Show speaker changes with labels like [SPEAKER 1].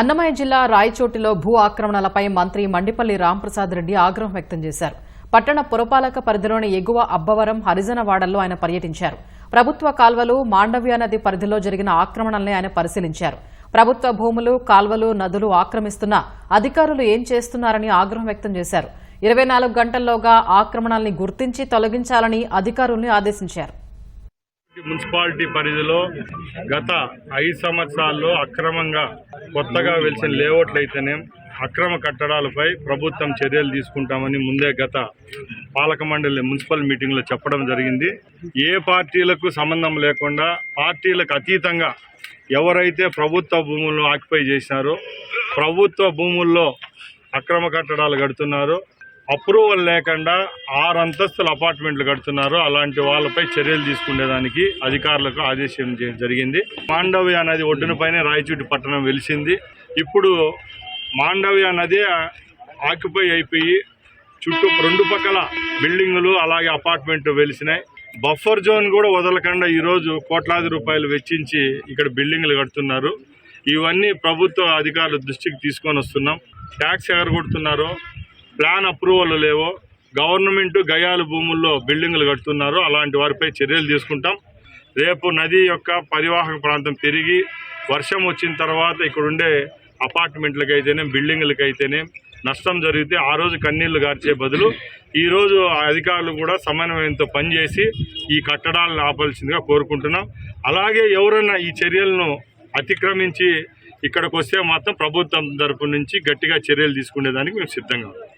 [SPEAKER 1] అన్నమయ్య జిల్లా రాయచోటిలో భూ ఆక్రమణలపై మంత్రి మండిపల్లి రాంప్రసాద్ రెడ్డి ఆగ్రహం వ్యక్తం చేశారు. పట్టణ పురపాలక పరిధిలోని ఎగువ అబ్బవరం హరిజనవాడల్లో ఆయన పర్యటించారు. ప్రభుత్వ కాల్వలు మాండవ్య నది పరిధిలో జరిగిన ఆక్రమణల్ని ఆయన పరిశీలించారు. ప్రభుత్వ భూములు కాల్వలు నదులు ఆక్రమిస్తున్న అధికారులు ఏం చేస్తున్నారని ఆగ్రహం వ్యక్తం చేశారు. ఇరవై నాలుగు గంటల్లోగా ఆక్రమణల్ని గుర్తించి తొలగించాలని అధికారుల్ని ఆదేశించారు.
[SPEAKER 2] మున్సిపాలిటీ పరిధిలో గత ఐదు సంవత్సరాల్లో అక్రమంగా కొత్తగా వెలిసిన లేఅవుట్లు అయితేనే అక్రమ కట్టడాలపై ప్రభుత్వం చర్యలు తీసుకుంటామని ముందే గత పాలక మండలి మున్సిపల్ మీటింగ్లో చెప్పడం జరిగింది. ఏ పార్టీలకు సంబంధం లేకుండా పార్టీలకు అతీతంగా ఎవరైతే ప్రభుత్వ భూములను ఆక్యుపై చేసినారో ప్రభుత్వ భూముల్లో అక్రమ కట్టడాలు కడుతున్నారో. అప్రూవల్ లేకుండా ఆరు అంతస్తుల అపార్ట్మెంట్లు కడుతున్నారు. అలాంటి వాళ్ళపై చర్యలు తీసుకునేదానికి అధికారులకు ఆదేశం జరిగింది. మాండవ్య నది ఒడ్డునపైనే రాయచూటి పట్టణం వెలిసింది. ఇప్పుడు మాండవ్య నది ఆక్యుపై అయిపోయి చుట్టూ రెండు పక్కల బిల్డింగులు అలాగే అపార్ట్మెంట్ వెలిసినాయి. బఫర్ జోన్ కూడా వదలకుండా ఈరోజు కోట్లాది రూపాయలు వెచ్చించి ఇక్కడ బిల్డింగులు కడుతున్నారు. ఇవన్నీ ప్రభుత్వ అధికారుల దృష్టికి తీసుకొని వస్తున్నాం. ట్యాక్స్ ఎగరగొడుతున్నారు. ప్లాన్ అప్రూవల్ లేవో గవర్నమెంట్ గయాల భూముల్లో బిల్డింగులు కడుతున్నారు అలాంటి వారిపై చర్యలు తీసుకుంటాం. రేపు నది యొక్క పరివాహక ప్రాంతం పెరిగి వర్షం వచ్చిన తర్వాత ఇక్కడుండే అపార్ట్మెంట్లకు అయితేనే బిల్డింగ్లకు అయితేనే నష్టం జరిగితే ఆ రోజు కన్నీళ్ళు గార్చే బదులు ఈరోజు ఆ అధికారులు కూడా సమన్వయంతో పనిచేసి ఈ కట్టడాలను ఆపాల్సిందిగా కోరుకుంటున్నాం. అలాగే ఎవరైనా ఈ చర్యలను అతిక్రమించి ఇక్కడికి వస్తే మాత్రం ప్రభుత్వం తరపు నుంచి గట్టిగా చర్యలు తీసుకునేదానికి మేము సిద్ధంగా ఉన్నాం.